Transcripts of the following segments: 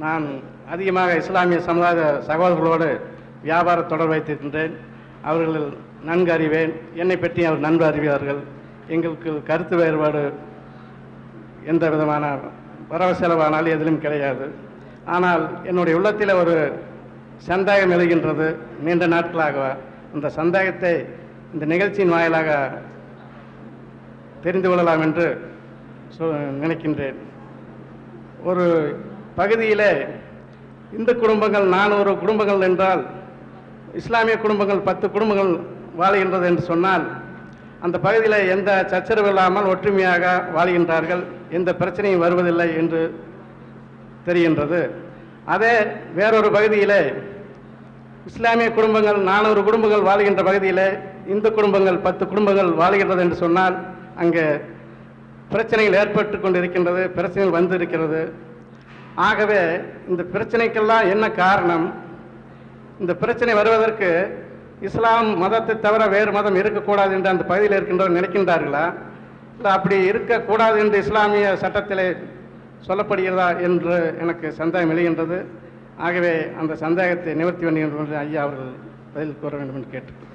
நான் அதிகமாக இஸ்லாமிய சமுதாய சகோதரர்களோடு வியாபார தொடர்பு வைத்திருக்கின்றேன். அவர்கள் நன்கு அறிவேன். என்னை பற்றி அவர் நன்கு அறிவார்கள். எங்களுக்கு கருத்து வேறுபாடு எந்த விதமான வரவு செலவானால் எதிலும் கிடையாது. ஆனால் என்னுடைய உள்ளத்தில் ஒரு சந்தேகம் எழுகின்றது. நீண்ட நாட்களாக அந்த சந்தேகத்தை இந்த நிகழ்ச்சியின் வாயிலாக தெரிந்து கொள்ளலாம் என்று சொ- நினைக்கின்றேன். ஒரு பகுதியிலே இந்து குடும்பங்கள் நானூறு குடும்பங்கள் என்றால் இஸ்லாமிய குடும்பங்கள் பத்து குடும்பங்கள் வாழுகின்றது என்று சொன்னால் அந்த பகுதியில் எந்த சச்சரவு இல்லாமல் ஒற்றுமையாக வாழ்கின்றார்கள் எந்த பிரச்சனையும் வருவதில்லை என்று தெரிகின்றது. அதே வேறொரு பகுதியிலே இஸ்லாமிய குடும்பங்கள் நானூறு குடும்பங்கள் வாழ்கின்ற பகுதியிலே இந்து குடும்பங்கள் பத்து குடும்பங்கள் வாழ்கின்றது என்று சொன்னால் அங்கே பிரச்சனைகள் ஏற்பட்டு கொண்டிருக்கின்றது பிரச்சனைகள் வந்து இருக்கிறது. ஆகவே இந்த பிரச்சனைக்கெல்லாம் என்ன காரணம்? இந்த பிரச்சனை வருவதற்கு இஸ்லாம் மதத்தை தவிர வேறு மதம் இருக்கக்கூடாது என்று அந்த பகுதியில் இருக்கின்றவர் நினைக்கின்றார்களா? இல்லை அப்படி இருக்கக்கூடாது என்று இஸ்லாமிய சட்டத்திலே சொல்லப்படுகிறதா என்று எனக்கு சந்தேகம் எழுகின்றது. ஆகவே அந்த சந்தேகத்தை நிவர்த்தி பண்ணுகின்ற என்று ஐயா அவர்கள் பதில் கூற வேண்டும் என்று கேட்டு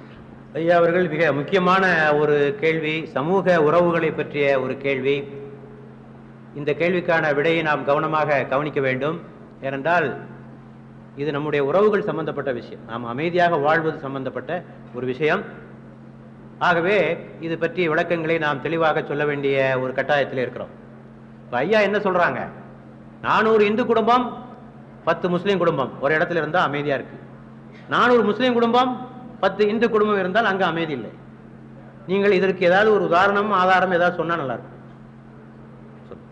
ஐயா அவர்கள் மிக முக்கியமான ஒரு கேள்வி சமூக உறவுகளை பற்றிய ஒரு கேள்வி. இந்த கேள்விக்கான விடையை நாம் கவனமாக கவனிக்க வேண்டும். ஏனென்றால் இது நம்முடைய உறவுகள் சம்பந்தப்பட்ட விஷயம். நாம் அமைதியாக வாழ்வது சம்பந்தப்பட்ட ஒரு விஷயம். ஆகவே இது பற்றிய விளக்கங்களை நாம் தெளிவாக சொல்ல வேண்டிய ஒரு கட்டாயத்தில் இருக்கிறோம். இப்போ ஐயா என்ன சொல்கிறாங்க நானூறு இந்து குடும்பம் பத்து முஸ்லீம் குடும்பம். ஒரு இடத்துல இருந்தால் அமைதியாக இருக்கு. நானூறு முஸ்லீம் குடும்பம் பத்து இந்து குடும்பம் இருந்தால் அங்கே அமைதி இல்லை. நீங்கள் இதற்கு ஏதாவது ஒரு உதாரணம் ஆதாரம் ஏதாவது சொன்னால் நல்லாயிருக்கும் இருக்கும் சொல்லு.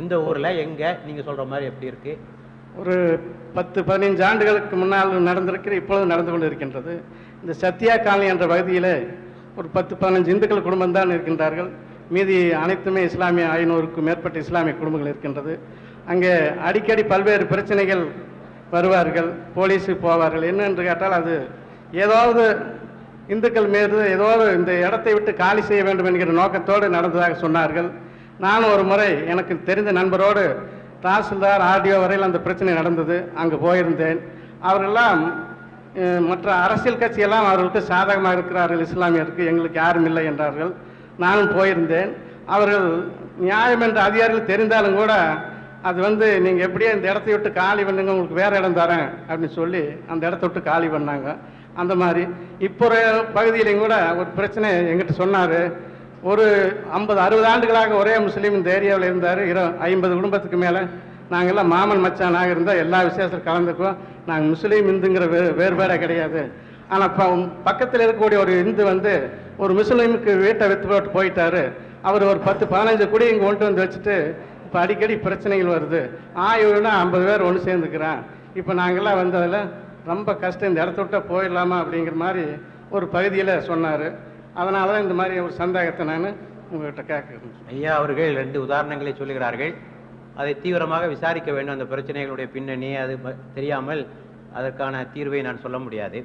எந்த ஊரில் எங்கே? நீங்கள் சொல்கிற மாதிரி எப்படி இருக்குது ஒரு பத்து பதினைஞ்சு ஆண்டுகளுக்கு முன்னால் நடந்திருக்கிற இப்பொழுது நடந்து கொண்டு இருக்கின்றது இந்த சத்யா காலனி என்ற பகுதியில் ஒரு பத்து பதினஞ்சு இந்துக்கள் குடும்பம் தான் இருக்கின்றார்கள். மீதி அனைத்துமே இஸ்லாமிய ஐநூறுக்கும் மேற்பட்ட இஸ்லாமிய குடும்பங்கள் இருக்கின்றது. அங்கே அடிக்கடி பல்வேறு பிரச்சனைகள் வருவார்கள். போலீஸுக்கு போவார்கள். என்னென்று கேட்டால் அது ஏதாவது இந்துக்கள் மீது ஏதோ இந்த இடத்தை விட்டு காலி செய்ய வேண்டும் என்கிற நோக்கத்தோடு நடந்ததாக சொன்னார்கள். நானும் ஒரு முறை எனக்கு தெரிந்த நண்பரோடு தாசில்தார் ஆர்டிஓ வரையில் அந்த பிரச்சனை நடந்தது. அங்கே போயிருந்தேன். அவரெல்லாம் மற்ற அரசியல் கட்சியெல்லாம் அவர்களுக்கு சாதகமாக இருக்கிறார்கள். இஸ்லாமியருக்கு எங்களுக்கு யாரும் இல்லை என்றார்கள். நானும் போயிருந்தேன். அவர்கள் நியாயம் என்ற அதிகாரிகள் தெரிந்தாலும் கூட அது வந்து நீங்கள் எப்படியே இந்த இடத்தை விட்டு காலி பண்ணுங்க உங்களுக்கு வேறு இடம் தரேன் அப்படின்னு சொல்லி அந்த இடத்த விட்டு காலி பண்ணாங்க. அந்த மாதிரி. இப்போ ஒரு பகுதியிலையும் கூட ஒரு பிரச்சனை எங்கிட்ட சொன்னார். ஒரு ஐம்பது அறுபது ஆண்டுகளாக ஒரே முஸ்லீம் இந்த ஏரியாவில் இருந்தார். இரு ஐம்பது குடும்பத்துக்கு மேலே. நாங்கள்லாம் மாமன் மச்சானாக இருந்தால் எல்லா விசேஷத்தில் கலந்துக்குவோம். நாங்கள் முஸ்லீம் இந்துங்கிற வே வேறுபாடே கிடையாது. ஆனால் இப்போ பக்கத்தில் இருக்கக்கூடிய ஒரு இந்து வந்து ஒரு முஸ்லீமுக்கு வீட்டை வித்து போட்டு போயிட்டாரு. அவர் ஒரு பத்து பதினஞ்சு குடி இங்கே கொண்டு வந்து வச்சுட்டு இப்போ அடிக்கடி பிரச்சனைகள் வருது. ஆயுள்னா ஐம்பது பேர் ஒன்று சேர்ந்துக்கிறான். இப்போ நாங்கள்லாம் வந்ததில் ரொம்ப கஷ்டம். இந்த இடத்த விட்டால் போயிடலாமா அப்படிங்கிற மாதிரி ஒரு பகுதியில் சொன்னார். அதனால தான் இந்த மாதிரி ஒரு சந்தேகத்தை நான் உங்கள்கிட்ட கேட்குறேன். ஐயா அவர்கள் ரெண்டு உதாரணங்களை சொல்லுகிறார்கள். அதை தீவிரமாக விசாரிக்க வேண்டும். அந்த பிரச்சனைகளுடைய பின்னணி அது தெரியாமல் அதற்கான தீர்வை நான் சொல்ல முடியாது.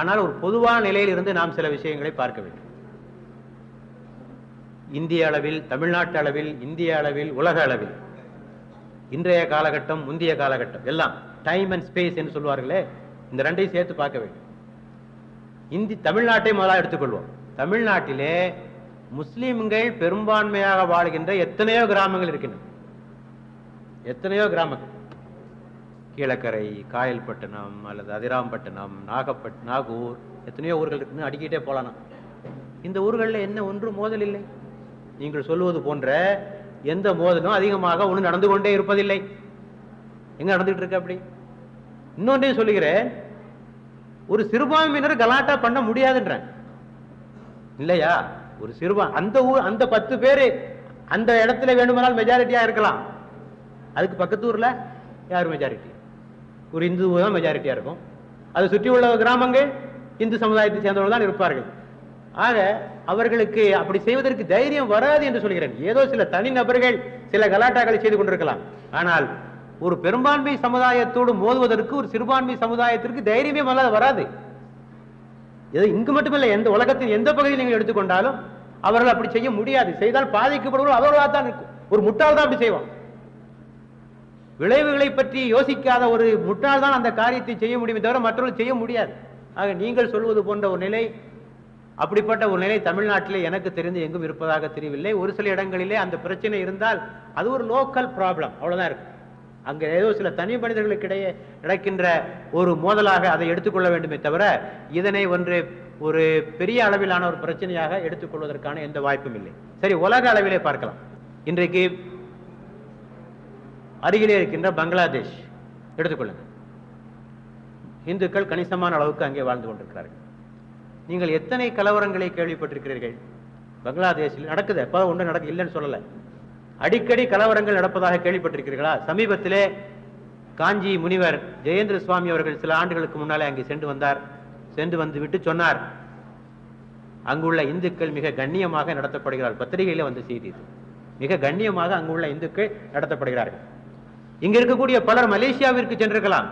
ஆனால் ஒரு பொதுவான நிலையில் இருந்து நாம் சில விஷயங்களை பார்க்க வேண்டும். இந்திய அளவில் தமிழ்நாட்டு அளவில் இந்திய அளவில் உலக அளவில் இன்றைய காலகட்டம் முந்தைய காலகட்டம் எல்லாம் டைம் அண்ட் ஸ்பேஸ் என்று சொல்வார்களே இந்த ரெண்டையும் சேர்த்து பார்க்க வேண்டும். இந்தி தமிழ்நாட்டை முதலாக எடுத்துக்கொள்வோம். தமிழ்நாட்டிலே முஸ்லீம்கள் பெரும்பான்மையாக வாழ்கின்ற எத்தனையோ கிராமங்கள் இருக்கின்றன. எத்தனையோ கிராமங்கள். கீழக்கரை காயல்பட்டினம் அல்லது அதிராம்பட்டினம் நாகப்பட் நாகூர் எத்தனையோ ஊர்கள் இருக்குன்னு அடிக்கிட்டே போகலாம் இந்த ஊர்களில் என்ன ஒன்று மோதல் இல்லை? நீங்கள் சொல்லுவது போன்ற எந்த மோதலும் அதிகமாக ஒன்று நடந்து கொண்டே இருப்பதில்லை. எங்க நடந்துகிட்டு இருக்கு அப்படி? இன்னொன்றையும் சொல்லுகிறேன். ஒரு சிறுபான்மையினர் கலாட்டா பண்ண முடியாதுன்றேன். இல்லையா? ஒரு சிறுவன். அந்த ஊர் அந்த பத்து பேரு அந்த இடத்துல வேண்டுமானால் மெஜாரிட்டியா இருக்கலாம். அதுக்கு பக்கத்து ஊர்ல யார் மெஜாரிட்டி ஒரு இந்து தான் மெஜாரிட்டியா இருக்கும். அதை சுற்றி உள்ள கிராமங்கள் இந்து சமுதாயத்தை சேர்ந்தவர்கள் தான் இருப்பார்கள். ஆக அவர்களுக்கு அப்படி செய்வதற்கு தைரியம் வராது என்று சொல்கிறேன். ஏதோ சில தனி நபர்கள் சில கலாட்டாக்களை செய்து கொண்டிருக்கலாம். ஆனால் ஒரு பெரும்பான்மை சமுதாயத்தோடு மோதுவதற்கு ஒரு சிறுபான்மை சமுதாயத்திற்கு தைரியமே வராது. ஏதோ இங்கு மட்டுமில்லை எந்த உலகத்தின் எந்த பகுதியில் நீங்கள் எடுத்துக்கொண்டாலும் அவர்கள் அப்படி செய்ய முடியாது. செய்தால் பாதிக்கப்படுவோம் அவர்களாக தான் இருக்கும். ஒரு முட்டாள் தான் அப்படி செய்வான். விளைவுகளை பற்றி யோசிக்காத ஒரு முட்டாள் தான் அந்த காரியத்தை செய்ய முடியுமே தவிர மற்றவர்கள் செய்ய முடியாது. ஆக நீங்கள் சொல்வது போன்ற ஒரு நிலை அப்படிப்பட்ட ஒரு நிலை தமிழ்நாட்டிலே எனக்கு தெரிந்து எங்கும் இருப்பதாக தெரியவில்லை. ஒரு சில இடங்களிலே அந்த பிரச்சனை இருந்தால் அது ஒரு லோக்கல் ப்ராப்ளம் அவ்வளவுதான் இருக்கும் அங்க ஏதோ சில தனி மனிதர்களுக்கிடையே நடக்கின்ற ஒரு மோதலாக அதை எடுத்துக்கொள்ள வேண்டுமே தவிர இதனை ஒன்று ஒரு பெரிய அளவிலான ஒரு பிரச்சனையாக எடுத்துக்கொள்வதற்கான எந்த வாய்ப்பும் இல்லை. சரி உலக அளவிலே பார்க்கலாம். இன்றைக்கு அருகிலே இருக்கின்ற பங்களாதேஷ். எடுத்துக்கொள்ளுங்க. இந்துக்கள் கணிசமான அளவுக்கு அங்கே வாழ்ந்து கொண்டிருக்கிறார்கள். நீங்கள் எத்தனை கலவரங்களை கேள்விப்பட்டிருக்கிறீர்கள்? பங்களாதேஷில் நடக்குது? எப்போ ஒன்றும் நடக்கு இல்லைன்னு சொல்லலை. அடிக்கடி கலவரங்கள் நடப்பதாக கேள்விப்பட்டிருக்கிறீர்களா? சமீபத்திலே காஞ்சி முனிவர் ஜெயேந்திர சுவாமி அவர்கள் சில ஆண்டுகளுக்கு முன்னாலே அங்கே சென்று வந்தார். சென்று வந்து விட்டு சொன்னார். அங்குள்ள இந்துக்கள் மிக கண்ணியமாக நடத்தப்படுகிறார் பத்திரிகையில வந்து செய்தி இது. மிக கண்ணியமாக அங்குள்ள இந்துக்கள் நடத்தப்படுகிறார்கள். இங்க இருக்கக்கூடிய பலர் மலேசியாவிற்கு சென்றிருக்கலாம்.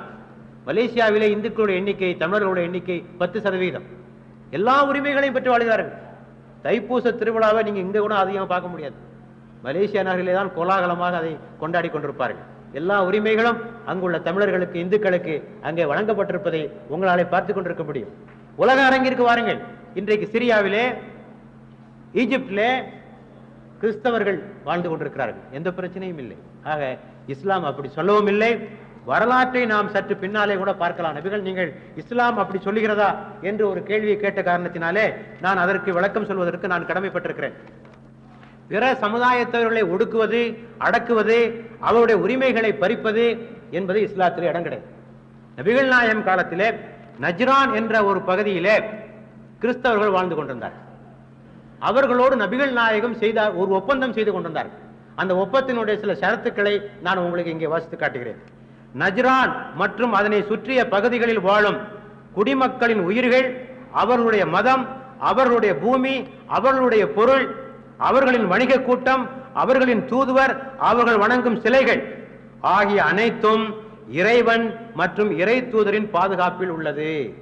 மலேசியாவிலே இந்துக்களுடைய எண்ணிக்கை தமிழர்களுடைய எண்ணிக்கை பத்து சதவீதம். எல்லா உரிமைகளையும் பெற்று வாழ்கிறார்கள். தைப்பூச திருவிழாவை நீங்க இங்க கூட அதிகமாக பார்க்க முடியாது. மலேசியா நகரிலே தான் கோலாகலமாக அதை கொண்டாடி கொண்டிருப்பார்கள். எல்லா உரிமைகளும் அங்குள்ள தமிழர்களுக்கு இந்துக்களுக்கு அங்கே வழங்கப்பட்டிருப்பதை உங்களாலே பார்த்து கொண்டிருக்க முடியும். உலக அரங்கிற்கு வாருங்கள். இன்றைக்கு சிரியாவிலே ஈஜிப்டிலே கிறிஸ்தவர்கள் வாழ்ந்து கொண்டிருக்கிறார்கள். எந்த பிரச்சனையும் இல்லை. ஆக இஸ்லாம் அப்படி சொல்லவும் இல்லை. வரலாற்றை நாம் சற்று பின்னாலே கூட பார்க்கலாம். நபிகள் நீங்கள் இஸ்லாம் அப்படி சொல்லுகிறதா என்று ஒரு கேள்வியை கேட்ட காரணத்தினாலே நான் அதற்கு விளக்கம் சொல்வதற்கு நான் கடமைப்பட்டிருக்கிறேன். பிற சமுதாயத்தவர்களை ஒடுக்குவது அடக்குவது அவருடைய உரிமைகளை பறிப்பது என்பது இஸ்லாத்திலே இடம் கிடையாது. நபிகள் நாயம் காலத்திலே நஜ்ரான் என்ற ஒரு பகுதியிலே கிறிஸ்தவர்கள் வாழ்ந்து கொண்டிருந்தார் அவர்களோடு நபிகள் நாயகம் செய்தார் ஒரு ஒப்பந்தம் செய்து கொண்டிருந்தார் அந்த ஒப்பத்தினுடைய சில ஷரத்துக்களை நான் உங்களுக்கு இங்கே வாசித்து காட்டுகிறேன். நஜ்ரான் மற்றும் அதனை சுற்றிய பகுதிகளில் வாழும் குடிமக்களின் உயிர்கள் அவர்களுடைய மதம் அவர்களுடைய பூமி அவர்களுடைய பொருள் அவர்களின் வணிக கூட்டம் அவர்களின் தூதுவர் அவர்கள் வணங்கும் சிலைகள். ஆகிய அனைத்தும் இறைவன் மற்றும் இறை தூதரின் பாதுகாப்பில் உள்ளது.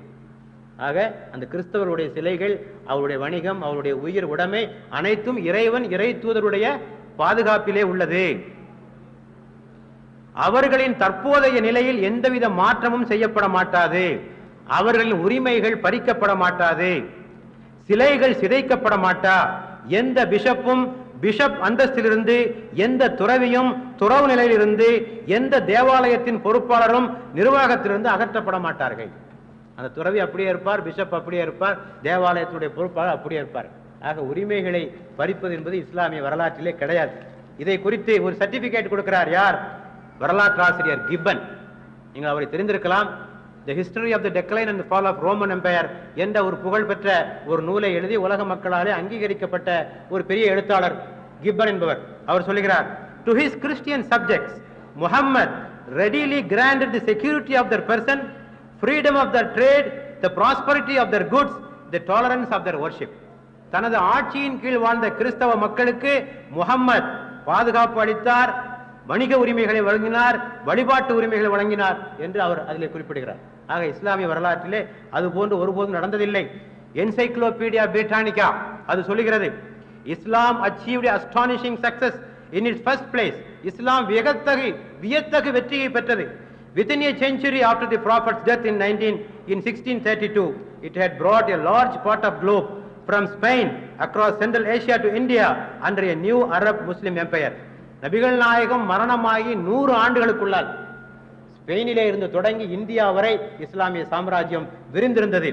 ஆக அந்த கிறிஸ்தவருடைய சிலைகள் அவருடைய வணிகம் அவருடைய உயிர் உடைமை அனைத்தும் இறைவன் இறை தூதருடைய பாதுகாப்பிலே உள்ளது. அவர்களின் தற்போதைய நிலையில் எந்தவித மாற்றமும் செய்யப்பட மாட்டாது. அவர்களின் உரிமைகள் பறிக்கப்பட மாட்டாது. சிலைகள் சிதைக்கப்பட மாட்டா. எந்த பிஷப்பும் பிஷப் அந்தஸ்திலிருந்து எந்த துறவியும் துறவு நிலையிலிருந்து எந்த தேவாலயத்தின் பொறுப்பாளரும் நிர்வாகத்திலிருந்து அகற்றப்பட மாட்டார்கள். அந்த துறவி அப்படியே இருப்பார் பிஷப் அப்படியே இருப்பார் தேவாலயத்துடைய பொறுப்பாளர் அப்படியே இருப்பார். ஆக உரிமைகளை பறிப்பது என்பது இஸ்லாமிய வரலாற்றிலே கிடையாது. இதை குறித்து ஒரு சர்டிபிகேட் கொடுக்கிறார் யார்? வரலாற்று ஆசிரியர் கிப்பன். நீங்கள் அவரை தெரிந்திருக்கலாம். The history of the decline and fall of Roman empire என்ற ஒரு புகழ்பெற்ற ஒரு நூலை எழுதி உலக மக்களாலே அங்கீகரிக்கப்பட்ட ஒரு பெரிய எழுத்தாளர் கிப்பன் என்பவர். அவர் சொல்லுகிறார் to his Christian subjects Muhammad readily granted the security of their person freedom of the trade the prosperity of their goods the tolerance of their worship தனது ஆட்சியின் கீழ் வாழ்ந்த கிறிஸ்தவ மக்களுக்கு முகம்மது பாதுகாப்பு அளித்தார் வணிக உரிமைகளை வழங்கினார் வழிபாட்டு உரிமைகளை வழங்கினார் என்று அவர் அதில் குறிப்பிடுகிறார். ஆக இஸ்லாமிய வரலாற்றிலே அது போன்று ஒருபோதும் நடந்ததில்லை. என்சைக்ளோபீடியா பிரிட்டானிகா அது சொல்லுகிறது Islam achieved astonishing success in its first place Islam வியத்தகு வியத்தகு வெற்றியை பெற்றது. Within a century after the Prophet's death in 19, in 1632, it had brought a large part of globe from Spain across Central Asia to India under a new Arab Muslim empire. நபிகள் நாயகம் மரணமாகி நூறு ஆண்டுகளுக்குள்ளால் ஸ்பெயினிலே இருந்து தொடங்கி India வரை இஸ்லாமிய சாம்ராஜ்யம் விரிந்திருந்தது.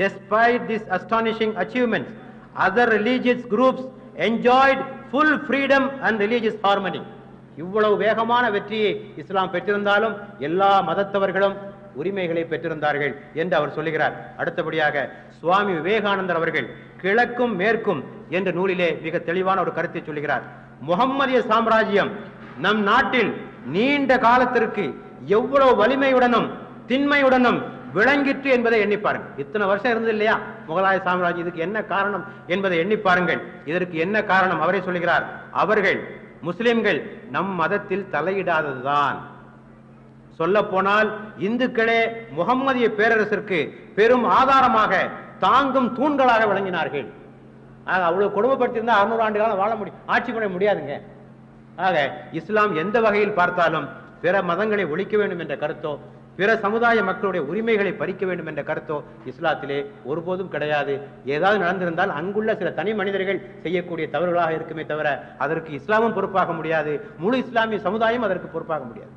Despite this astonishing achievements, other religious groups enjoyed full freedom and religious harmony இவ்வளவு வேகமான வெற்றியை இஸ்லாம் பெற்றிருந்தாலும் எல்லா மதத்தவர்களும் உரிமைகளை பெற்றிருந்தார்கள் என்று அவர் சொல்லுகிறார். அடுத்தபடியாக சுவாமி விவேகானந்தர் அவர்கள் கிழக்கும் மேற்கும் என்ற நூலிலே மிக தெளிவான ஒரு கருத்தை சொல்லுகிறார். முகம்மதிய சாம்ராஜ்யம் நம் நாட்டில் நீண்ட காலத்திற்கு எவ்வளவு வலிமையுடனும் திண்மையுடனும் விளங்கிற்று என்பதை எண்ணி பாருங்கள். இத்தனை வருஷம் இருந்தது இல்லையா? முகலாய சாம்ராஜ்யம் இதுக்கு என்ன காரணம் என்பதை எண்ணி பாருங்கள். இதற்கு என்ன காரணம்? அவரே சொல்லுகிறார் அவர்கள் முஸ்லிம்கள் நம் மதத்தில் தலையிடாததுதான். சொல்ல போனால் இந்துக்களே முகம்மதிய பேரரசிற்கு பெரும் ஆதாரமாக தாங்கும் தூண்களாக விளங்கினார்கள். ஆக அவ்வளவு கொடுமைப்படுத்தியிருந்தா அறுநூறு ஆண்டு காலம் வாழ முடியும் ஆட்சி பண்ண முடியாதுங்க. ஆக இஸ்லாம் எந்த வகையில் பார்த்தாலும் பிற மதங்களை ஒழிக்க வேண்டும் என்ற கருத்தோ பிற சமுதாய மக்களுடைய உரிமைகளை பறிக்க வேண்டும் என்ற கருத்தோ இஸ்லாத்திலே ஒருபோதும் கிடையாது. ஏதாவது நடந்திருந்தால் அங்குள்ள சில தனி மனிதர்கள் செய்யக்கூடிய தவறுகளாக இருக்குமே தவிர அதற்கு இஸ்லாமும் பொறுப்பாக முடியாது. முழு இஸ்லாமிய சமுதாயம் அதற்கு பொறுப்பாக முடியாது.